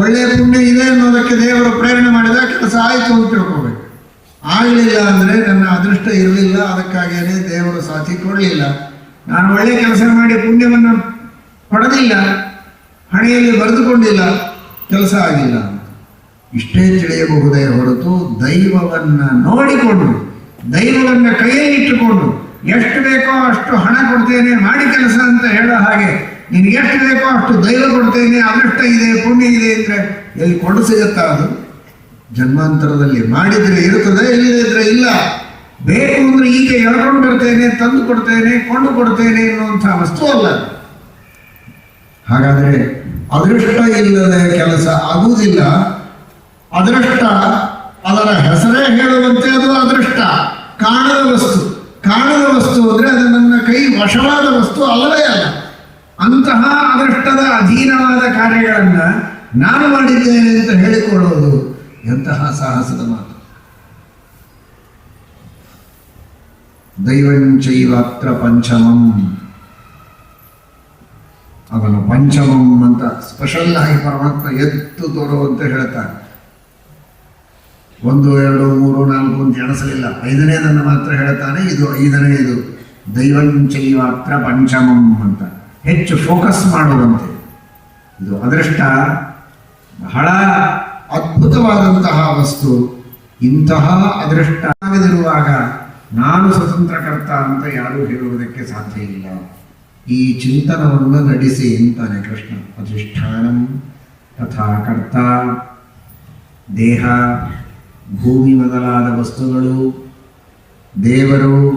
ಒಳ್ಳೆ ಪುಣ್ಯ ಇದೆ ಅನ್ನೋದಕ್ಕೆ ದೇವರು ಪ್ರೇರಣೆ ಮಾಡಿದ ಕೆಲಸ ಆಯಿತು ಅಂತ ತಿಳ್ಕೊಬೇಕು. ಆಗಲಿಲ್ಲ ಅಂದರೆ ನನ್ನ ಅದೃಷ್ಟ ಇರಲಿಲ್ಲ ಅದಕ್ಕಾಗಿಯೇ ದೇವರು ಸಾಥಿ ಕೊಡಲಿಲ್ಲ. ನಾನು ಒಳ್ಳೆ ಕೆಲಸ ಮಾಡಿ ಪುಣ್ಯವನ್ನು ಪಡೆದಿಲ್ಲ, ಹಣೆಯಲ್ಲಿ ಬರೆದುಕೊಂಡಿಲ್ಲ, ಕೆಲಸ ಆಗಿಲ್ಲ. ಇಷ್ಟೇ ತಿಳಿಯಬಹುದೇ ಹೊರತು ದೈವವನ್ನ ನೋಡಿಕೊಂಡು, ದೈವವನ್ನ ಕೈಯಲ್ಲಿಟ್ಟುಕೊಂಡು ಎಷ್ಟು ಬೇಕೋ ಅಷ್ಟು ಹಣ ಕೊಡ್ತೇನೆ, ಮಾಡಿ ಕೆಲಸ ಅಂತ ಹೇಳೋ ಹಾಗೆ ನಿನಗೆ ಎಷ್ಟು ಬೇಕೋ ಅಷ್ಟು ದೈವ ಕೊಡ್ತೇನೆ, ಅದೃಷ್ಟ ಇದೆ, ಪುಣ್ಯ ಇದೆ ಅಂದರೆ ಎಲ್ಲಿ ಕೊಂಡು ಸಿಗುತ್ತಾ ಅದು? ಜನ್ಮಾಂತರದಲ್ಲಿ ಮಾಡಿದ್ರೆ ಇರುತ್ತದೆ, ಇಲ್ಲದಿದ್ರೆ ಇಲ್ಲ. ಬೇಕು ಅಂದ್ರೆ ಈಗ ಎಳ್ಕೊಂಡು ಬರ್ತೇನೆ, ತಂದು ಕೊಡ್ತೇನೆ, ಕೊಂಡು ಕೊಡ್ತೇನೆ ಎನ್ನುವಂಥ ವಸ್ತು ಅಲ್ಲ ಹಾಗಾದ್ರೆ ಅದೃಷ್ಟ ಇಲ್ಲದೆ ಕೆಲಸ ಆಗುವುದಿಲ್ಲ. ಅದೃಷ್ಟ ಅದರ ಹೆಸರೇ ಹೇಳುವಂತೆ ಅದು ಅದೃಷ್ಟ. ಕಾಣದ ವಸ್ತು. ಕಾಣದ ವಸ್ತು ಅಂದ್ರೆ ಅದು ನನ್ನ ಕೈ ವಶವಾದ ವಸ್ತು ಅಲ್ಲವೇ ಅಲ್ಲ ಅಂತಹ ಅದೃಷ್ಟದ ಅಧೀನವಾದ ಕಾರ್ಯಗಳನ್ನ ನಾನು ಮಾಡಿದ್ದೇನೆ ಅಂತ ಹೇಳಿಕೊಳ್ಳೋದು ಎಂತಹ ಸಾಹಸದ ಮಾತು. ದೈವಂಚೈವಾತ್ರ ಪಂಚಮಂ. ಅವನು ಪಂಚಮಂ ಅಂತ ಸ್ಪೆಷಲ್ ಆಗಿ ಪರಮಾತ್ಮ ಎತ್ತು ತೋರುವಂತೆ ಹೇಳ್ತಾನೆ. ಒಂದು, ಎರಡು, ಮೂರು, ನಾಲ್ಕು ಅಂತ ಎಣಿಸಲಿಲ್ಲ. ಐದನೇದನ್ನು ಮಾತ್ರ ಹೇಳ್ತಾನೆ, ಇದು ಐದನೇ ಇದು. ದೈವಂಚೈವಾತ್ರ ಪಂಚಮಂ ಅಂತ. ಹೆಚ್ಚು ಫೋಕಸ್ ಮಾಡುವಂತೆ. ಇದು ಅದೃಷ್ಟ. ಬಹಳ ಅದ್ಭುತವಾದಂತಹ ವಸ್ತು. ಇಂತಹ ಅದೃಷ್ಟವಿರುವಾಗ ನಾನು ಸ್ವತಂತ್ರಕರ್ತ ಅಂತ ಯಾರೂ ಹೇಳುವುದಕ್ಕೆ ಸಾಧ್ಯ ಇಲ್ಲ. ಈ ಚಿಂತನವನ್ನು ನಡೆಸಿ ಅಂತಾನೆ ಕೃಷ್ಣ. ಅಧಿಷ್ಠಾನಂ ತಥಾ ಕರ್ತ. ದೇಹ, ಭೂಮಿ ಮೊದಲಾದ ವಸ್ತುಗಳು, ದೇವರು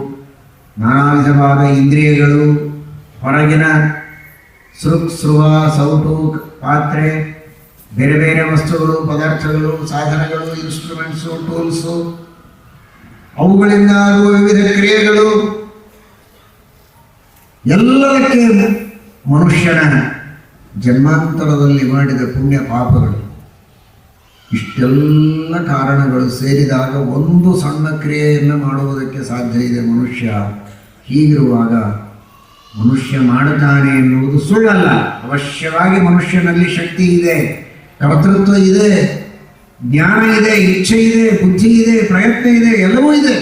ನಾನಾ ವಿಧವಾದ ಇಂದ್ರಿಯಗಳು ಹೊರಗಿನ ಸೃಕ್ ಸೃವ ಸೌಟು, ಪಾತ್ರೆ, ಬೇರೆ ಬೇರೆ ವಸ್ತುಗಳು, ಪದಾರ್ಥಗಳು, ಸಾಧನಗಳು ಇನ್ಸ್ಟ್ರೂಮೆಂಟ್ಸು ಟೂಲ್ಸು ಅವುಗಳಿಂದ ಆಗುವ ವಿವಿಧ ಕ್ರಿಯೆಗಳು ಎಲ್ಲದಕ್ಕೆ ಮನುಷ್ಯನ ಜನ್ಮಾಂತರದಲ್ಲಿ ಮಾಡಿದ ಪುಣ್ಯ ಪಾಪಗಳು. ಇಷ್ಟೆಲ್ಲ ಕಾರಣಗಳು ಸೇರಿದಾಗ ಒಂದು ಸಣ್ಣ ಕ್ರಿಯೆಯನ್ನು ಮಾಡುವುದಕ್ಕೆ ಸಾಧ್ಯ ಇದೆ ಮನುಷ್ಯ. ಹೀಗಿರುವಾಗ ಮನುಷ್ಯ ಮಾಡುತ್ತಾನೆ ಎನ್ನುವುದು ಸುಳ್ಳಲ್ಲ. ಅವಶ್ಯವಾಗಿ ಮನುಷ್ಯನಲ್ಲಿ ಶಕ್ತಿ ಇದೆ. ಕರ್ತೃತ್ವ ಇದೆ. ಜ್ಞಾನ ಇದೆ, ಇಚ್ಛೆ ಇದೆ, ಬುದ್ಧಿ ಇದೆ, ಪ್ರಯತ್ನ ಇದೆ, ಎಲ್ಲವೂ ಇದೆ.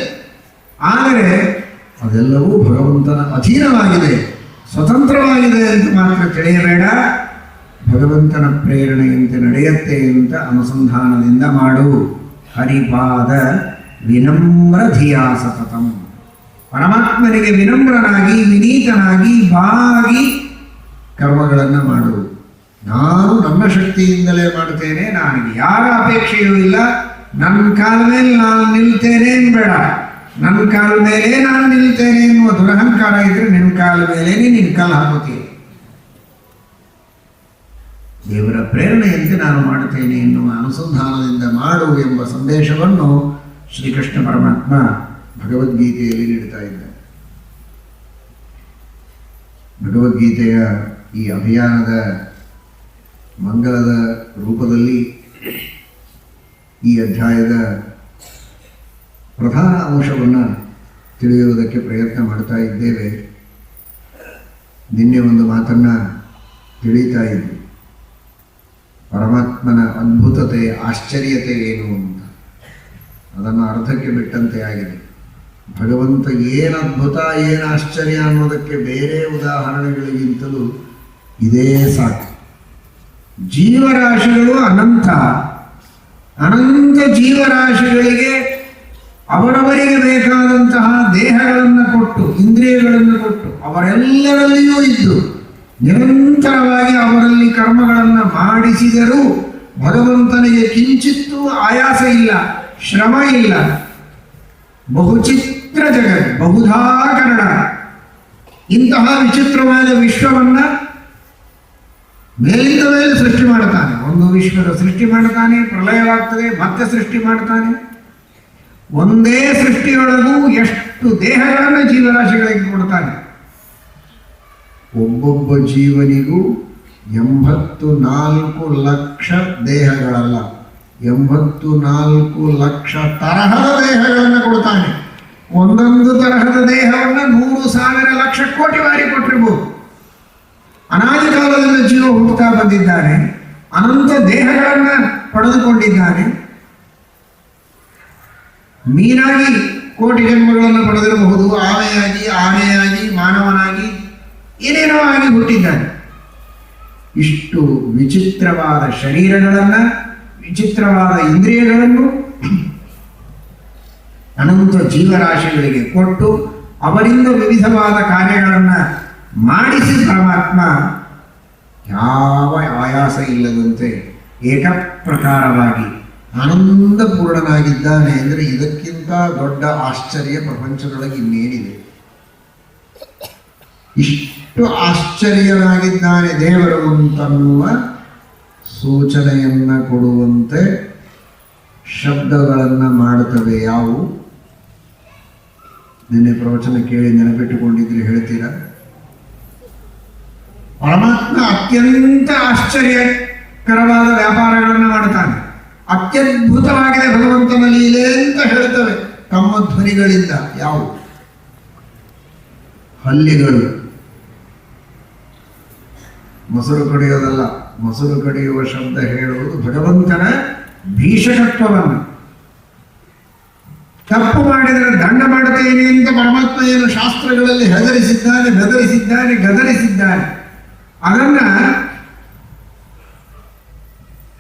ಆದರೆ ಅದೆಲ್ಲವೂ ಭಗವಂತನ ಅಧೀನವಾಗಿದೆ, ಸ್ವತಂತ್ರವಾಗಿದೆ ಅಂತ ಮಾತ್ರ ತಿಳಿಯಬೇಡ. ಭಗವಂತನ ಪ್ರೇರಣೆಯಂತೆ ನಡೆಯುತ್ತೆ ಅಂತ ಅನುಸಂಧಾನದಿಂದ ಮಾಡು. ಹರಿಪಾದ ವಿನಮ್ರ ಧಿಯಾ ಸತತಂ ಪರಮಾತ್ಮನಿಗೆ ವಿನಮ್ರನಾಗಿ, ವಿನೀತನಾಗಿ, ಬಾಗಿ ಕರ್ಮಗಳನ್ನು ಮಾಡುವುದು ನಾನು ನನ್ನ ಶಕ್ತಿಯಿಂದಲೇ ಮಾಡುತ್ತೇನೆ ನನಗೆ ಯಾರ ಅಪೇಕ್ಷೆಯೂ ಇಲ್ಲ. ನನ್ನ ಕಾಲ ಮೇಲೆ ನಾನು ನಿಲ್ತೇನೆ ಬೇಡ ನನ್ನ ಕಾಲ ಮೇಲೆ ನಾನು ನಿಲ್ತೇನೆ ಎನ್ನುವ ದುರಹಂಕಾರ ಇದ್ರೆ ನಿನ್ನ ಕಾಲ ಮೇಲೆ ನಿನ್ನ ಕಾಲ ಹಾಕುತ್ತೀನಿ ದೇವರ ಪ್ರೇರಣೆಯಂತೆ ನಾನು ಮಾಡುತ್ತೇನೆ ಎನ್ನುವ ಅನುಸಂಧಾನದಿಂದ ಮಾಡು ಎಂಬ ಸಂದೇಶವನ್ನು ಶ್ರೀಕೃಷ್ಣ ಪರಮಾತ್ಮ ಭಗವದ್ಗೀತೆಯಲ್ಲಿ ನೀಡ್ತಾ ಇದ್ದಾನೆ ಭಗವದ್ಗೀತೆಯ ಈ ಅಭಿಯಾನದ ಮಂಗಳದ ರೂಪದಲ್ಲಿ ಈ ಅಧ್ಯಾಯದ ಪ್ರಧಾನ ಅಂಶವನ್ನು ತಿಳಿಯುವುದಕ್ಕೆ ಪ್ರಯತ್ನ ಮಾಡ್ತಾ ಇದ್ದೇವೆ. ನಿನ್ನೆ ಒಂದು ಮಾತನ್ನು ತಿಳಿತಾ ಇದ್ವಿ ಪರಮಾತ್ಮನ ಅದ್ಭುತತೆ, ಆಶ್ಚರ್ಯತೆ ಏನು ಅಂತ. ಅದನ್ನು ಅರ್ಧಕ್ಕೆ ಬಿಟ್ಟಂತೆ ಆಗಿದೆ. ಭಗವಂತ ಏನು ಅದ್ಭುತ, ಏನು ಆಶ್ಚರ್ಯ ಅನ್ನೋದಕ್ಕೆ ಬೇರೆ ಉದಾಹರಣೆಗಳಿಗಿಂತಲೂ ಇದೇ ಸಾಕು. ಜೀವರಾಶಿಗಳು ಅನಂತ. ಅನಂತ ಜೀವರಾಶಿಗಳಿಗೆ ಅವರವರಿಗೆ ಬೇಕಾದಂತಹ ದೇಹಗಳನ್ನು ಕೊಟ್ಟು, ಇಂದ್ರಿಯಗಳನ್ನು ಕೊಟ್ಟು, ಅವರೆಲ್ಲರಲ್ಲಿಯೂ ಇದ್ದು, ನಿರಂತರವಾಗಿ ಅವರಲ್ಲಿ ಕರ್ಮಗಳನ್ನು ಮಾಡಿಸಿದರೂ ಭಗವಂತನಿಗೆ ಕಿಂಚಿತ್ತೂ ಆಯಾಸ ಇಲ್ಲ, ಶ್ರಮ ಇಲ್ಲ. ಬಹುಚಿತ್ರ ಜಗತ್ ಬಹುಧಾಕರಣ ಇಂತಹ ವಿಚಿತ್ರವಾದ ವಿಶ್ವವನ್ನ ಮೇಲಿಂದ ಮೇಲೆ ಸೃಷ್ಟಿ ಮಾಡ್ತಾನೆ ಒಂದು ವಿಶ್ವದ ಸೃಷ್ಟಿ ಮಾಡ್ತಾನೆ ಪ್ರಳಯವಾಗ್ತದೆ, ಮತ್ತೆ ಸೃಷ್ಟಿ ಮಾಡ್ತಾನೆ ಒಂದೇ ಸೃಷ್ಟಿಯೊಳಗೂ ಎಷ್ಟು ದೇಹಗಳನ್ನು ಜೀವರಾಶಿಗಳಿಗೆ ಕೊಡ್ತಾನೆ ಒಬ್ಬೊಬ್ಬ ಜೀವನಿಗೂ ಎಂಬತ್ತು ನಾಲ್ಕು ಲಕ್ಷ ದೇಹಗಳಲ್ಲ. ಎಂಬತ್ತು ನಾಲ್ಕು ಲಕ್ಷ ತರಹದ ದೇಹಗಳನ್ನು ಕೊಡ್ತಾನೆ ಒಂದೊಂದು ತರಹದ ದೇಹವನ್ನು ನೂರು ಸಾವಿರ ಲಕ್ಷ ಕೋಟಿ ಬಾರಿ ಕೊಟ್ಟಿರ್ಬೋದು. ಅನಾದಿ ಕಾಲದಿಂದ ಜೀವ ಹುಟ್ಟುತ್ತಾ ಬಂದಿದ್ದಾನೆ. ಅನಂತ ದೇಹಗಳನ್ನ ಪಡೆದುಕೊಂಡಿದ್ದಾನೆ. ಮೀನಾಗಿ ಕೋಟಿ ಜನ್ಮಗಳನ್ನು ಪಡೆದಿರಬಹುದು. ಆಮೆಯಾಗಿ ಆನೆಯಾಗಿ ಮಾನವನಾಗಿ, ಏನೇನೋ ಆಗಿ ಹುಟ್ಟಿದ್ದಾನೆ. ಇಷ್ಟು ವಿಚಿತ್ರವಾದ ಶರೀರಗಳನ್ನ ವಿಚಿತ್ರವಾದ ಇಂದ್ರಿಯಗಳನ್ನು ಅನಂತ ಜೀವರಾಶಿಗಳಿಗೆ ಕೊಟ್ಟು ಅವರಿಂದ ವಿವಿಧವಾದ ಕಾರ್ಯಗಳನ್ನು ಮಾಡಿಸಿ ಪರಮಾತ್ಮ ಯಾವ ಆಯಾಸ ಇಲ್ಲದಂತೆ ಏಕಪ್ರಕಾರವಾಗಿ ಆನಂದಪೂರ್ಣನಾಗಿದ್ದಾನೆ ಅಂದರೆ ಇದಕ್ಕಿಂತ ದೊಡ್ಡ ಆಶ್ಚರ್ಯ ಪ್ರಪಂಚದೊಳಗೆ ಇನ್ನೇನಿದೆ. ಇಷ್ಟು ಆಶ್ಚರ್ಯನಾಗಿದ್ದಾನೆ ದೇವರು ಅಂತನ್ನುವ ಸೂಚನೆಯನ್ನ ಕೊಡುವಂತೆ ಶಬ್ದಗಳನ್ನು ಮಾಡುತ್ತವೆ. ಯಾವುವು ನಿನ್ನೆ ಪ್ರವಚನ ಕೇಳಿ ನೆನಪಿಟ್ಟುಕೊಂಡಿದ್ರೆ ಹೇಳ್ತೀರಾ? ಪರಮಾತ್ಮ ಅತ್ಯಂತ ಆಶ್ಚರ್ಯಕರವಾದ ವ್ಯಾಪಾರಗಳನ್ನು ಮಾಡುತ್ತಾನೆ. ಅತ್ಯದ್ಭುತವಾಗಿದೆ ಭಗವಂತನ ಲೀಲೆ ಅಂತ ಹೇಳ್ತವೆ ತಮ್ಮ ಧ್ವನಿಗಳಿಂದ ಯಾವು? ಹಲ್ಲಿಗಳು. ಮೊಸರು ಕಡಿಯೋದಲ್ಲ. ಮೊಸರು ಕಡಿಯುವ ಶಬ್ದ ಹೇಳುವುದು ಭಗವಂತನ ಭೀಷಣತ್ವವನ್ನು. ತಪ್ಪು ಮಾಡಿದರೆ ದಂಡ ಮಾಡುತ್ತೇನೆ ಅಂತ ಪರಮಾತ್ಮ ಏನು ಶಾಸ್ತ್ರಗಳಲ್ಲಿ ಹೆದರಿಸಿದ್ದಾನೆ, ಬೆದರಿಸಿದ್ದಾನೆ, ಗದರಿಸಿದ್ದಾನೆ. ಅದನ್ನ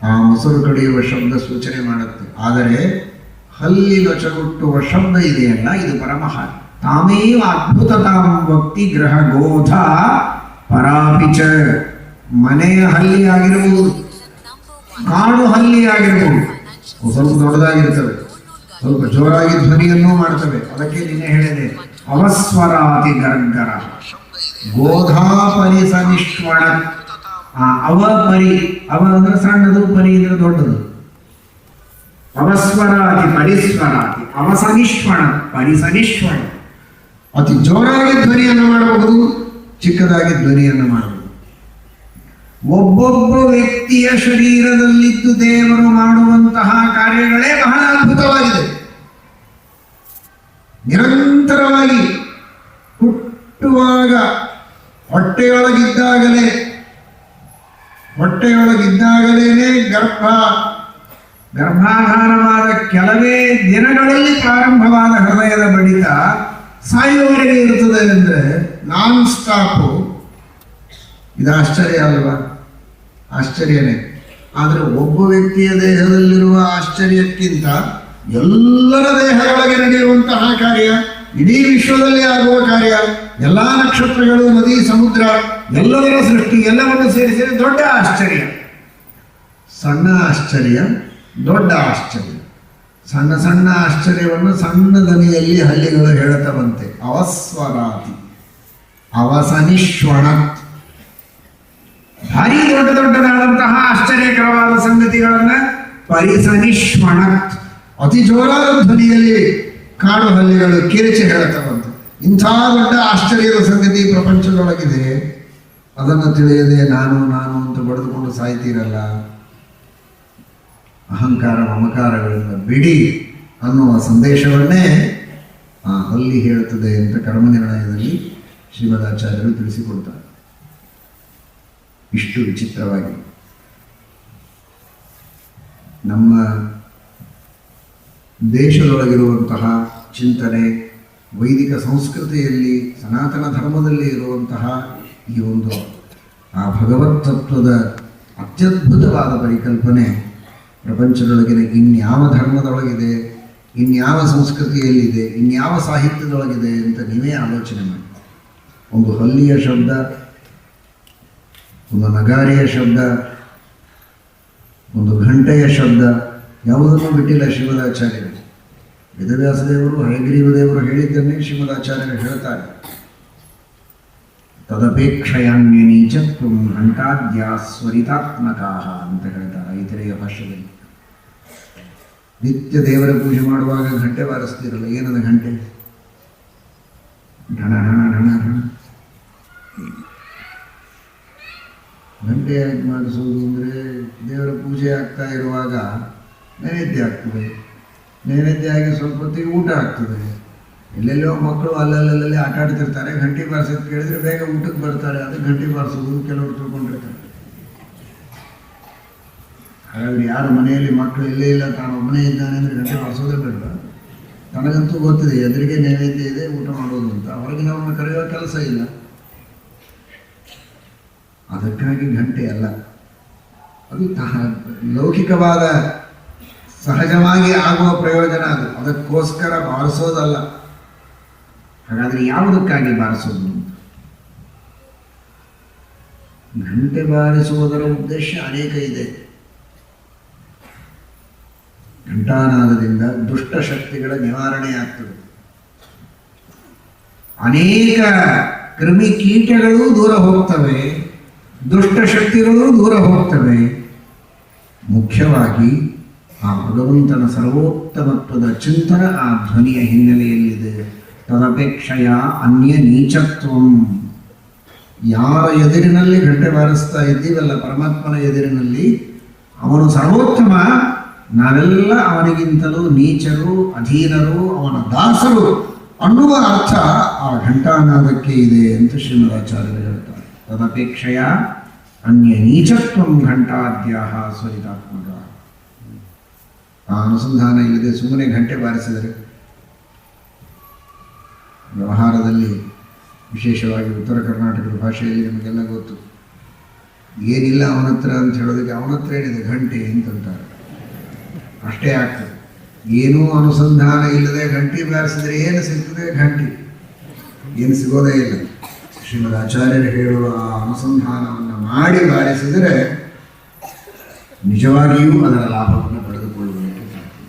ಆ ಮೊಸರು ಕಡಿಯುವ ಶಬ್ದ ಸೂಚನೆ ಮಾಡುತ್ತೆ. ಆದರೆ ಹಲ್ಲಿ ಲೊಚಗುಟ್ಟುವ ಶಬ್ದ ಇದೆಯಲ್ಲ, ಇದು ಪರಮಃ ತಾಮೇವ ಅದ್ಭುತ ತಾಮ ಭಕ್ತಿ ಗ್ರಹ ಗೋಧ ಪರಾಪಿಚ ಮನೆಯ ಹಲ್ಲಿ ಆಗಿರಬಹುದು ಕಾಡು ಹಲ್ಲಿ ಆಗಿರಬಹುದು ಸ್ವಲ್ಪ ದೊಡ್ಡದಾಗಿರ್ತವೆ ಸ್ವಲ್ಪ ಜೋರಾಗಿ ಧ್ವನಿಯನ್ನು ಮಾಡ್ತವೆ. ಅದಕ್ಕೆ ನಿನ್ನೆ ಹೇಳಿದೆ, ಅವಸ್ವರಾತಿ ಗರ್ಗರ. ಗೋಧಾಪರಿ ಸನಿಷ್ವಣ ಆ ಅವ ಪರಿ ಅವ ಅಂದ್ರೆ ಸಣ್ಣದು, ಪರಿ ಅಂದ್ರೆ ದೊಡ್ಡದು. ಅವಸ್ವರಾತಿ, ಪರಿಸ್ವರಾತಿ. ಅವಸನಿಷ್ವಣ ಪರಿಸನಿಷ್ವಣ ಅತಿ ಜೋರಾಗಿ ಧ್ವನಿಯನ್ನು ಮಾಡಬಹುದು, ಚಿಕ್ಕದಾಗಿ ಧ್ವನಿಯನ್ನು ಮಾಡಬಹುದು. ಒಬ್ಬೊಬ್ಬ ವ್ಯಕ್ತಿಯ ಶರೀರದಲ್ಲಿದ್ದು ದೇವರು ಮಾಡುವಂತಹ ಕಾರ್ಯಗಳೇ ಬಹಳ ಅದ್ಭುತವಾಗಿದೆ. ನಿರಂತರವಾಗಿ ಹುಟ್ಟುವಾಗ ಹೊಟ್ಟೆಯೊಳಗಿದ್ದಾಗಲೇ ಹೊಟ್ಟೆಯೊಳಗಿದ್ದಾಗಲೇ ಗರ್ಭ, ಗರ್ಭಾಧಾರವಾದ ಕೆಲವೇ ದಿನಗಳಲ್ಲಿ ಪ್ರಾರಂಭವಾದ ಹೃದಯದ ಬಡಿತ ಸಾಯುವವರೆಗೆ ಇರುತ್ತದೆ ಅಂದರೆ ನಾನ್ ಸ್ಟಾಪು. ಇದು ಆಶ್ಚರ್ಯ ಅಲ್ವಾ? ಆಶ್ಚರ್ಯನೇ. ಆದರೆ ಒಬ್ಬ ವ್ಯಕ್ತಿಯ ದೇಹದಲ್ಲಿರುವ ಆಶ್ಚರ್ಯಕ್ಕಿಂತ ಎಲ್ಲರ ದೇಹದೊಳಗೆ ನಡೆಯುವಂತಹ ಕಾರ್ಯ ಇಡೀ ವಿಶ್ವದಲ್ಲಿ ಆಗುವ ಕಾರ್ಯ. ಎಲ್ಲಾ ನಕ್ಷತ್ರಗಳು, ನದಿ, ಸಮುದ್ರ, ಎಲ್ಲದರ ಸೃಷ್ಟಿ, ಎಲ್ಲವನ್ನು ಸೇರಿಸಿದರೆ ದೊಡ್ಡ ಆಶ್ಚರ್ಯ. ಸಣ್ಣ ಆಶ್ಚರ್ಯ, ದೊಡ್ಡ ಆಶ್ಚರ್ಯ. ಸಣ್ಣ ಸಣ್ಣ ಆಶ್ಚರ್ಯವನ್ನು ಸಣ್ಣ ದನಿಯಲ್ಲಿ ಹಳ್ಳಿಗಳು ಹೇಳುತ್ತವಂತೆ. ಅವಸ್ವರಾತಿ ಅವಸನಿಶ್ವಣ ಭಾರಿ ದೊಡ್ಡ ದೊಡ್ಡದಾದಂತಹ ಆಶ್ಚರ್ಯಕರವಾದ ಸಂಗತಿಗಳನ್ನ ಪರಿಸನಿಷ್ಮಣ. ಅತಿ ಜೋರಾದ ಧ್ವನಿಯಲ್ಲಿ ಕಾಡು ಹಲ್ಲಿಗಳು ಕಿರಿಚಿ ಹೇಳುತ್ತವಂತೆ ಇಂಥ ದೊಡ್ಡ ಆಶ್ಚರ್ಯದ ಸಂಗತಿ ಪ್ರಪಂಚದೊಳಗಿದೆ. ಅದನ್ನು ತಿಳಿಯದೆ ನಾನು ನಾನು ಅಂತ ಬಡಿದುಕೊಂಡು ಸಾಯ್ತೀರಲ್ಲ? ಅಹಂಕಾರ, ಮಮಕಾರಗಳಿಂದ ಬಿಡಿ ಅನ್ನುವ ಸಂದೇಶವನ್ನೇ ಆ ಹಲ್ಲಿ ಹೇಳುತ್ತದೆ ಅಂತ ಕರ್ಮನಿರ್ಣಯದಲ್ಲಿ ಶ್ರೀಮದಾಚಾರ್ಯರು ತಿಳಿಸಿಕೊಡ್ತಾರೆ. ಇಷ್ಟು ವಿಚಿತ್ರವಾಗಿ. ನಮ್ಮ ದೇಶದೊಳಗಿರುವಂತಹ ಚಿಂತನೆ, ವೈದಿಕ ಸಂಸ್ಕೃತಿಯಲ್ಲಿ, ಸನಾತನ ಧರ್ಮದಲ್ಲಿ ಇರುವಂತಹ ಈ ಒಂದು ಆ ಭಗವತ್ ತತ್ವದ ಅತ್ಯದ್ಭುತವಾದ ಪರಿಕಲ್ಪನೆ ಪ್ರಪಂಚದೊಳಗಿನ ಇನ್ಯಾವ ಧರ್ಮದೊಳಗಿದೆ, ಇನ್ಯಾವ ಸಂಸ್ಕೃತಿಯಲ್ಲಿದೆ, ಇನ್ಯಾವ ಸಾಹಿತ್ಯದೊಳಗಿದೆ ಅಂತ ನೀವೇ ಆಲೋಚನೆ ಮಾಡಿ. ಒಂದು ಹಲ್ಲಿಯ ಶಬ್ದ ಒಂದು ನಗಾರಿಯ ಶಬ್ದ, ಒಂದು ಘಂಟೆಯ ಶಬ್ದ, ಯಾವುದನ್ನು ಬಿಟ್ಟಿಲ್ಲ ಶ್ರೀಮದಾಚಾರ್ಯರು ದೇವರು ಹಯಗ್ರೀವ ದೇವರು ಹೇಳಿದ್ದನ್ನೇ ಶ್ರೀಮದಾಚಾರ್ಯರು ಹೇಳ್ತಾರೆ. ತದಪೇಕ್ಷಯಾನ್ಯ ನೀಚತ್ವ ಘಂಟಾದ್ಯಾ ಅಂತ ಹೇಳ್ತಾರೆ ಐತರೆಯ ಭಾಷೆಯಲ್ಲಿ ನಿತ್ಯ ದೇವರ ಪೂಜೆ ಮಾಡುವಾಗ ಘಂಟೆ ಬಾರಿಸ್ತಿರಲ್ಲ ಏನದ ಘಂಟೆ? ಢಣ ಢಣ ಢಣ ಢಣ. ಗಂಟೆ ಯಾಕೆ ಮಾಡಿಸೋದು ಅಂದರೆ ದೇವರ ಪೂಜೆ ಆಗ್ತಾ ಇರುವಾಗ ನೈವೇದ್ಯ ಆಗ್ತದೆ. ನೈವೇದ್ಯ ಆಗಿ ಸ್ವಲ್ಪ ಹೊತ್ತಿಗೆ ಊಟ ಆಗ್ತದೆ. ಎಲ್ಲೆಲ್ಲೋ ಮಕ್ಕಳು ಅಲ್ಲಲ್ಲಲ್ಲಿ ಆಟ ಆಡ್ತಿರ್ತಾರೆ. ಗಂಟೆ ಬಾರಿಸೋದು ಕೇಳಿದ್ರೆ ಬೇಗ ಊಟಕ್ಕೆ ಬರ್ತಾರೆ. ಅದು ಗಂಟೆ ಬಾರಿಸೋದು ಕೆಲವರು ತಿಳ್ಕೊಂಡಿರ್ತಾರೆ. ಹಾಗಾದ್ರೆ ಯಾರು ಮನೆಯಲ್ಲಿ ಮಕ್ಕಳು ಇಲ್ಲೇ ಇಲ್ಲ, ತಾನು ಒಬ್ಬನೇ ಇದ್ದಾನೆ ಅಂದರೆ ಗಂಟೆ ಬಾರಿಸೋದೇ ಬೇಡ. ತನಗಂತೂ ಗೊತ್ತಿದೆ, ಎದುರಿಗೆ ನೈವೇದ್ಯ ಇದೆ, ಊಟ ಮಾಡೋದು ಅಂತ. ಹೊರಗಿನವ್ರನ್ನ ಕರೆಯುವ ಕೆಲಸ ಇಲ್ಲ. ಅದಕ್ಕಾಗಿ ಗಂಟೆ ಅಲ್ಲ. ಅದು ಲೌಕಿಕವಾದ ಸಹಜವಾಗಿ ಆಗುವ ಪ್ರಯೋಜನ ಅದು. ಅದಕ್ಕೋಸ್ಕರ ಬಾರಿಸೋದಲ್ಲ. ಹಾಗಾದ್ರೆ ಯಾವುದಕ್ಕಾಗಿ ಬಾರಿಸೋದು? ಗಂಟೆ ಬಾರಿಸುವುದರ ಉದ್ದೇಶ ಅನೇಕ ಇದೆ. ಘಂಟಾನಾದದಿಂದ ದುಷ್ಟ ಶಕ್ತಿಗಳ ನಿವಾರಣೆ ಆಗ್ತದೆ. ಅನೇಕ ಕ್ರಿಮಿ ಕೀಟಗಳು ದೂರ ಹೋಗ್ತವೆ. ದುಷ್ಟ ಶಕ್ತಿಗಳು ದೂರ ಹೋಗ್ತವೆ. ಮುಖ್ಯವಾಗಿ ಆ ಭಗವಂತನ ಸರ್ವೋತ್ತಮತ್ವದ ಚಿಂತನ ಆ ಧ್ವನಿಯ ಹಿನ್ನೆಲೆಯಲ್ಲಿದೆ. ತದಪೇಕ್ಷೆಯ ಅನ್ಯ ನೀಚತ್ವಂ. ಯಾರ ಎದುರಿನಲ್ಲಿ ಗಂಟೆ ಬಾರಿಸ್ತಾ ಇದ್ದೀವಲ್ಲ, ಪರಮಾತ್ಮನ ಎದುರಿನಲ್ಲಿ, ಅವನು ಸರ್ವೋತ್ತಮ. ನಾವೆಲ್ಲ ಅವನಿಗಿಂತಲೂ ನೀಚರು, ಅಧೀನರು, ಅವನ ದಾಸರು ಅನ್ನುವ ಅರ್ಥ ಆ ಘಂಟಾನಾದಕ್ಕೆ ಇದೆ ಅಂತ ಶ್ರೀಮದಾಚಾರ್ಯರು ಹೇಳ್ತಾರೆ. ತದಪೇಕ್ಷೆಯ ಅನ್ಯ ನೀಚತ್ವಂ ಘಂಟಾದ್ಯಾಹ ಸ್ವಜಿತಾತ್ಮಕ ಆ ಅನುಸಂಧಾನ ಇಲ್ಲದೆ ಸುಮ್ಮನೆ ಘಂಟೆ ಬಾರಿಸಿದರೆ ವ್ಯವಹಾರದಲ್ಲಿ ವಿಶೇಷವಾಗಿ ಉತ್ತರ ಕರ್ನಾಟಕದ ಭಾಷೆಯಲ್ಲಿ ನಮಗೆಲ್ಲ ಗೊತ್ತು. ಏನಿಲ್ಲ ಅವನ ಹತ್ರ ಅಂತ ಹೇಳೋದಕ್ಕೆ ಅವನ ಹತ್ರ ಏನಿದೆ ಘಂಟೆ ಅಂತಂತಾರೆ. ಅಷ್ಟೇ ಆಗ್ತದೆ. ಏನೂ ಅನುಸಂಧಾನ ಇಲ್ಲದೆ ಗಂಟೆ ಬಾರಿಸಿದರೆ ಏನು ಸಿಗ್ತದೆ? ಘಂಟಿ. ಏನು ಸಿಗೋದೇ ಇಲ್ಲ. ಶ್ರೀಮದ್ ಆಚಾರ್ಯರು ಹೇಳುವ ಆ ಅನುಸಂಧಾನವನ್ನು ಮಾಡಿ ಬಾರಿಸಿದರೆ ನಿಜವಾಗಿಯೂ ಅದರ ಲಾಭವನ್ನು ಪಡೆದುಕೊಳ್ಳುವುದಕ್ಕೆ ಸಾಧ್ಯ.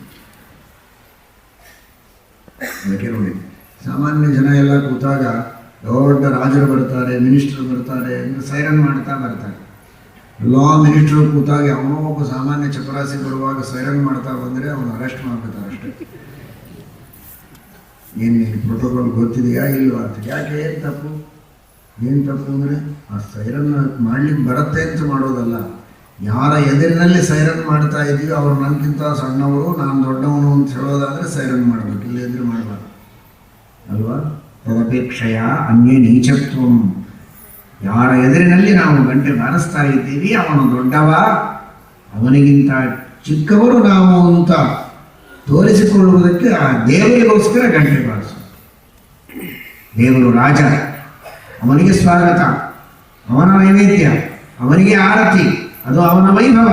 ಅದಕ್ಕೆ ನೋಡಿ, ಸಾಮಾನ್ಯ ಜನ ಎಲ್ಲ ಕೂತಾಗ ದೊಡ್ಡ ರಾಜರು ಬರ್ತಾರೆ, ಮಿನಿಸ್ಟರ್ ಬರ್ತಾರೆ ಸೈರನ್ ಮಾಡ್ತಾ ಬರ್ತಾರೆ. ಲಾ ಮಿನಿಸ್ಟರ್ ಕೂತಾಗ ಅವನೋ ಒಬ್ಬ ಸಾಮಾನ್ಯ ಚಪರಾಸಿ ಬರುವಾಗ ಸೈರನ್ ಮಾಡ್ತಾ ಬಂದರೆ ಅವನು ಅರೆಸ್ಟ್ ಮಾಡ್ತಾರೆ ಅಷ್ಟೇ. ಏನು ಪ್ರೋಟೋಕಾಲ್ ಗೊತ್ತಿದೆಯಾ ಇಲ್ವಾ ಅಂತ. ಯಾಕೆ ಏನು ತಪ್ಪು? ಏನು ತಪ್ಪು ಅಂದರೆ ಆ ಸೈರನ್ ಮಾಡ್ಲಿಕ್ಕೆ ಬರುತ್ತೆ ಅಂತ ಮಾಡೋದಲ್ಲ. ಯಾರ ಎದುರಿನಲ್ಲಿ ಸೈರನ್ ಮಾಡ್ತಾ ಇದ್ದೀವಿ ಅವ್ರು ನನಗಿಂತ ಸಣ್ಣವರು, ನಾನು ದೊಡ್ಡವನು ಅಂತ ಹೇಳೋದಾದರೆ ಸೈರನ್ ಮಾಡಬೇಕು, ಇಲ್ಲಿ ಎದುರು ಮಾಡಬಾರ್ದು. ಅಲ್ವಾ? ತದಪೇಕ್ಷೆಯ ಅನ್ಯ ನೀಚತ್ವ. ಯಾರ ಎದುರಿನಲ್ಲಿ ನಾವು ಗಂಟೆ ಬಾರಿಸ್ತಾ ಇದ್ದೀವಿ, ಅವನು ದೊಡ್ಡವ, ಅವನಿಗಿಂತ ಚಿಕ್ಕವರು ನಾವು ಅಂತ ತೋರಿಸಿಕೊಳ್ಳುವುದಕ್ಕೆ ಆ ದೇವರಿಗೋಸ್ಕರ ಗಂಟೆ ಬಾರಿಸು. ದೇವರು ರಾಜ. ಅವನಿಗೆ ಸ್ವಾಗತ, ಅವನ ನೈವೇದ್ಯ, ಅವನಿಗೆ ಆರತಿ, ಅದು ಅವನ ವೈಭವ.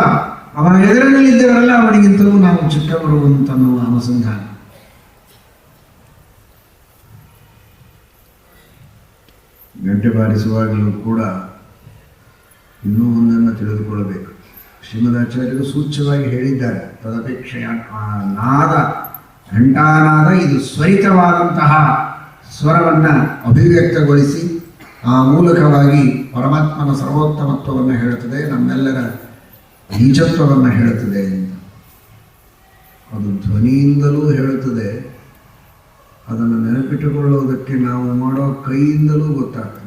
ಅವನ ಎದುರಿನಲ್ಲಿದ್ದವರೆಲ್ಲ ಅವನಿಗಿಂತಲೂ ನಾವು ಚಿಕ್ಕವರು ಅಂತನ್ನುವ ಅನುಸಂಧಾನ. ಗಂಟೆ ಬಾರಿಸುವಾಗಲೂ ಕೂಡ ಇನ್ನೂ ಒಂದನ್ನು ತಿಳಿದುಕೊಳ್ಳಬೇಕು. ಶ್ರೀಮದಾಚಾರ್ಯರು ಸೂಚ್ಯವಾಗಿ ಹೇಳಿದ್ದಾರೆ, ತದಪೇಕ್ಷೆಯ ನಾದ ಘಂಟಾನಾದ, ಇದು ಸ್ವರಿತವಾದಂತಹ ಸ್ವರವನ್ನು ಅಭಿವ್ಯಕ್ತಗೊಳಿಸಿ ಆ ಮೂಲಕವಾಗಿ ಪರಮಾತ್ಮನ ಸರ್ವೋತ್ತಮತ್ವವನ್ನು ಹೇಳುತ್ತದೆ, ನಮ್ಮೆಲ್ಲರ ನೀಚತ್ವವನ್ನು ಹೇಳುತ್ತದೆ ಅಂತ. ಅದು ಧ್ವನಿಯಿಂದಲೂ ಹೇಳುತ್ತದೆ. ಅದನ್ನು ನೆನಪಿಟ್ಟುಕೊಳ್ಳುವುದಕ್ಕೆ ನಾವು ಮಾಡೋ ಕೈಯಿಂದಲೂ ಗೊತ್ತಾಗ್ತದೆ.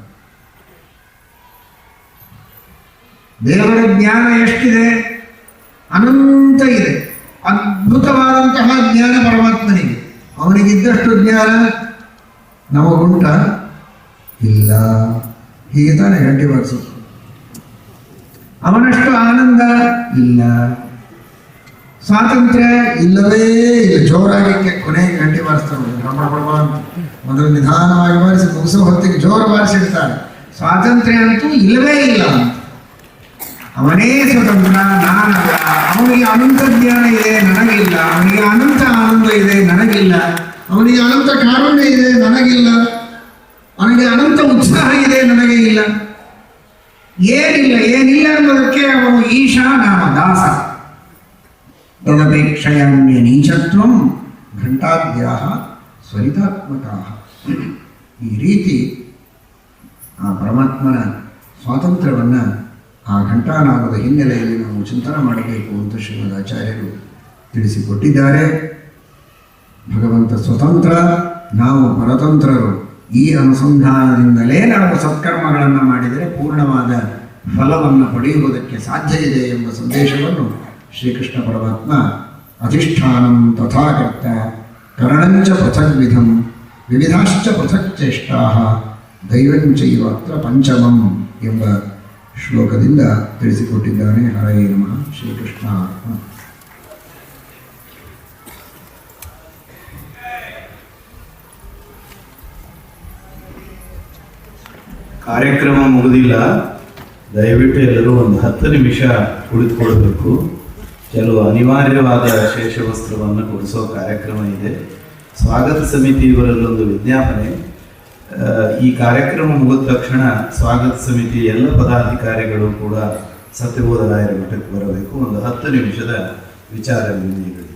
ದೇವರ ಜ್ಞಾನ ಎಷ್ಟಿದೆ? ಅನಂತ ಇದೆ. ಅದ್ಭುತವಾದಂತಹ ಜ್ಞಾನ ಪರಮಾತ್ಮನಿಗೆ. ಅವನಿಗಿದ್ದಷ್ಟು ಜ್ಞಾನ ನಮಗುಂಟ? ಇಲ್ಲ. ಹೀಗೆ ತಾನೇ ಗಂಟೆ ಬಾರಿಸೋದು ಅವನಷ್ಟು ಆನಂದ ಇಲ್ಲ. ಸ್ವಾತಂತ್ರ್ಯ ಇಲ್ಲವೇ ಇಲ್ಲ. ಜೋರಾಗಿ ಕೊನೆ ಕೊನೆಗೆ ಗಂಟೆ ಬಾರಿಸ್ತಾರೆ ರಮ ರಮ ಅಂತ ಮೊದಲು ನಿಧಾನವಾಗಿ ಬಾರಿಸಿ ಮುಗಿಸೋ ಹೊತ್ತಿಗೆ ಜೋರು ಬಾರಿಸಿರ್ತಾರೆ ಸ್ವಾತಂತ್ರ್ಯ ಅಂತೂ ಇಲ್ಲವೇ ಇಲ್ಲ. ಅವನೇ ಸ್ವತಂತ್ರ, ನಾನಲ್ಲ. ಅವನಿಗೆ ಅನಂತ ಜ್ಞಾನ ಇದೆ, ನನಗಿಲ್ಲ. ಅವನಿಗೆ ಅನಂತ ಆನಂದ ಇದೆ, ನನಗಿಲ್ಲ. ಅವನಿಗೆ ಅನಂತ ಕಾರುಣ್ಯ ಇದೆ, ನನಗಿಲ್ಲ. ಅವನಿಗೆ ಅನಂತ ಉತ್ಸಾಹ ಇದೆ, ನನಗೆ ಇಲ್ಲ. ಏನಿಲ್ಲ ಏನಿಲ್ಲ ಅನ್ನೋದಕ್ಕೆ ಅವನು ಈಶಾ ನಾಮ ದಾಸ ತದಪೇಕ್ಷೆಯಾನ್ಯ ನೀಚತ್ವಂ ಘಂಟಾದ್ಯಾಹ ಸ್ವರಿತಾತ್ಮಕ ಈ ರೀತಿ ಆ ಪರಮಾತ್ಮನ ಸ್ವಾತಂತ್ರ್ಯವನ್ನು ಆ ಘಂಟಾನಾಮದ ಹಿನ್ನೆಲೆಯಲ್ಲಿ ನಾವು ಚಿಂತನೆ ಮಾಡಬೇಕು ಅಂತ ಶ್ರೀಮದ್ ಆಚಾರ್ಯರು ತಿಳಿಸಿಕೊಟ್ಟಿದ್ದಾರೆ. ಭಗವಂತ ಸ್ವತಂತ್ರ, ನಾವು ಪರತಂತ್ರರು. ಈ ಅನುಸಂಧಾನದಿಂದಲೇ ನಾವು ಸತ್ಕರ್ಮಗಳನ್ನು ಮಾಡಿದರೆ ಪೂರ್ಣವಾದ ಫಲವನ್ನು ಪಡೆಯುವುದಕ್ಕೆ ಸಾಧ್ಯ ಇದೆ ಎಂಬ ಸಂದೇಶವನ್ನು ಶ್ರೀಕೃಷ್ಣ ಪರಮಾತ್ಮ ಅಧಿಷ್ಠಾನಂ ತಥಾಕರ್ತ ಕರಣಂಚ ಪೃಥಗ್ವಿಧಂ ವಿವಿಧಾಶ್ಚ ಪೃಥಕ್ ಚೇಷ್ಟಾ ದೈವಂಚ ಇವತ್ರ ಪಂಚಮಂ ಎಂಬ ಶ್ಲೋಕದಿಂದ ತಿಳಿಸಿಕೊಟ್ಟಿದ್ದಾನೆ ಹರೇ ನಮಃ ಶ್ರೀಕೃಷ್ಣ ಕಾರ್ಯಕ್ರಮ ಮುಗುದಿಲ್ಲ. ದಯವಿಟ್ಟು ಎಲ್ಲರೂ ಒಂದು ಹತ್ತು ನಿಮಿಷ ಕುಳಿತುಕೊಳ್ಬೇಕು ಕೆಲವು ಅನಿವಾರ್ಯವಾದ ಶೇಷವಸ್ತ್ರವನ್ನು ಕೊಡಿಸೋ ಕಾರ್ಯಕ್ರಮ ಇದೆ. ಸ್ವಾಗತ ಸಮಿತಿ ಇವರಲ್ಲೊಂದು ವಿಜ್ಞಾಪನೆ. ಈ ಕಾರ್ಯಕ್ರಮ ಮುಗಿದ ತಕ್ಷಣ ಸ್ವಾಗತ ಸಮಿತಿ ಎಲ್ಲ ಪದಾಧಿಕಾರಿಗಳು ಕೂಡ ಸತ್ಯಬೋಧ ರಾಯರ ಮಠಕ್ಕೆ ಬರಬೇಕು. ಒಂದು ಹತ್ತು ನಿಮಿಷದ ವಿಚಾರ ವಿನಿಮಯಗಳು